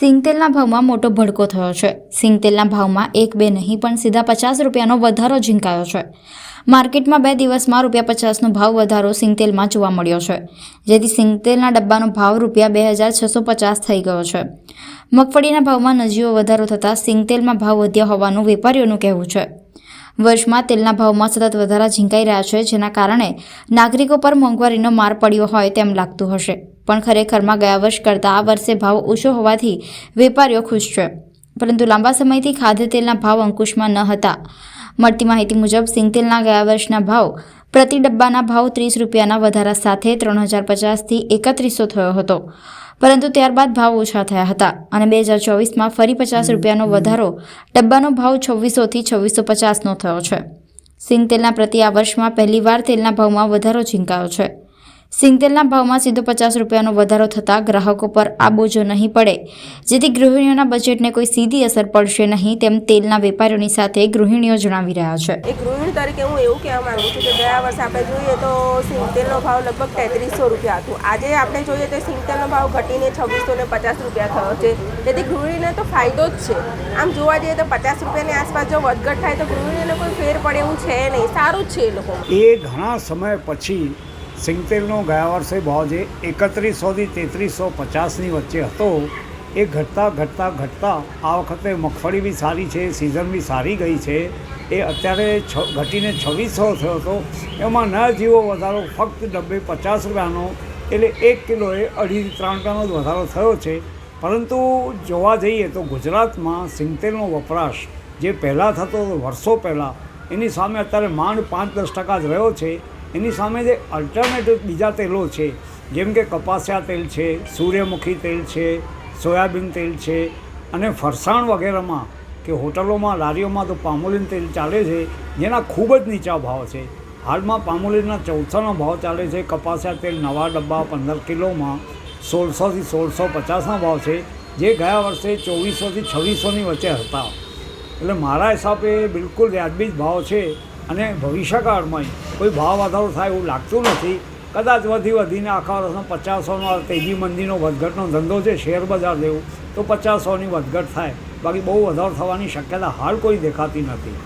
સિંગતેલના ભાવમાં મોટો ભડકો થયો છે. સિંગતેલના ભાવમાં એક બે નહીં, પણ સીધા પચાસ રૂપિયાનો વધારો ઝીંકાયો છે. માર્કેટમાં બે દિવસમાં રૂપિયા પચાસનો ભાવ વધારો સિંગતેલમાં જોવા મળ્યો છે. જેથી સિંગતેલના ડબ્બાનો ભાવ રૂપિયા બે હજાર છસો પચાસ થઈ ગયો છે. મગફળીના ભાવમાં નજીવો વધારો થતાં સિંગતેલમાં ભાવ વધ્યા હોવાનું વેપારીઓનું કહેવું છે. વર્ષમાં તેલના ભાવમાં સતત વધારા ઝીંકાઈ રહ્યા છે, જેના કારણે નાગરિકો પર મોંઘવારીનો માર પડ્યો હોય તેમ લાગતું હશે. પણ ખરેખરમાં ગયા વર્ષ કરતાં આ વર્ષે ભાવ ઓછો હોવાથી વેપારીઓ ખુશ છે. પરંતુ લાંબા સમયથી ખાદ્ય તેલના ભાવ અંકુશમાં ન હતા. મળતી માહિતી મુજબ સિંગતેલના ગયા વર્ષના ભાવ પ્રતિ ડબ્બાના ભાવ ત્રીસ રૂપિયાના વધારા સાથે ત્રણ હજાર પચાસથી એકત્રીસો થયો હતો. પરંતુ ત્યારબાદ ભાવ ઓછા થયા હતા અને બે હજાર ચોવીસમાં ફરી પચાસ રૂપિયાનો વધારો, ડબ્બાનો ભાવ છવ્વીસોથી છવ્વીસો પચાસનો થયો છે. સિંગ તેલના પ્રતિ આ વર્ષમાં પહેલીવાર તેલના ભાવમાં વધારો ઝીંકાયો છે. સિંગતેલના ભાવમાં સીધો પચાસ રૂપિયાનો વધારો થતાં ગ્રાહકો પર આ બોજો નહીં પડે. જેથી ગૃહિણીઓના બજેટને કોઈ સીધી અસર પડશે નહીં તેમ તેલના વેપારીઓની સાથે ગૃહિણીઓ જણાવી રહ્યા છે. એક ગૃહિણી તરીકે હું એવું કહેવા માંગુ છું કે ગયા વર્ષે આપણે જોઈએ તો સિંગતેલનો ભાવ લગભગ તેત્રીસો રૂપિયા હતું. આજે આપણે જોઈએ તો સિંગતેલનો ભાવ ઘટીને છવ્વીસો ને પચાસ રૂપિયા થયો છે. તેથી ગૃહિણીને તો ફાયદો જ છે. આમ જોવા જઈએ તો પચાસ રૂપિયાની આસપાસ જો વધઘટ થાય તો ગૃહિણીને કોઈ ફેર પડે એવું છે નહીં. સારું જ છે એ લોકો. એ ઘણા સમય પછી સિંગતેલનો ગયા વર્ષે ભાવ જે એકત્રીસોથી તેત્રીસો પચાસની વચ્ચે હતો. એ ઘટતા ઘટતા ઘટતા આ વખતે મગફળી બી સારી છે, સિઝન બી સારી ગઈ છે. એ અત્યારે છ, ઘટીને છવ્વીસો થયો હતો. એમાં ન જીવો વધારો, ફક્ત ડબ્બે પચાસ રૂપિયાનો, એટલે એક કિલોએ અઢી ત્રણ રૂપિયાનો જ વધારો થયો છે. પરંતુ જોવા જઈએ તો ગુજરાતમાં સિંગતેલનો વપરાશ જે પહેલાં થતો હતો, વર્ષો પહેલાં, એની સામે અત્યારે માંડ પાંચ દસ ટકા જ રહ્યો છે. એની સામે જે અલ્ટરનેટિવ બીજા તેલો છે, જેમ કે કપાસિયા તેલ છે, સૂર્યમુખી તેલ છે, સોયાબીન તેલ છે અને ફરસાણ વગેરેમાં કે હોટલોમાં, લારીઓમાં તો પામોલીન તેલ ચાલે છે, જેના ખૂબ જ નીચા ભાવ છે. હાલમાં પામોલીનના ચૌદસોનો ભાવ ચાલે છે, કપાસિયા તેલ નવા ડબ્બા પંદર કિલોમાં સોળસોથી સોળસો પચાસનો ભાવ છે, જે ગયા વર્ષે ચોવીસોથી છવ્વીસોની વચ્ચે હતા. એટલે મારા હિસાબે બિલકુલ વ્યાજબી જ ભાવ છે. અને ભવિષ્યકાળમાં કોઈ ભાવ વધારો થાય એવું લાગતું નથી. કદાચ વધી વધીને આખા વર્ષનો પચાસોનો તેજી મંદીનો વધઘટનો ધંધો છે, શેર બજાર જેવું, તો પચાસોની વધઘટ થાય. બાકી બહુ વધારો થવાની શક્યતા હાલ કોઈ દેખાતી નથી.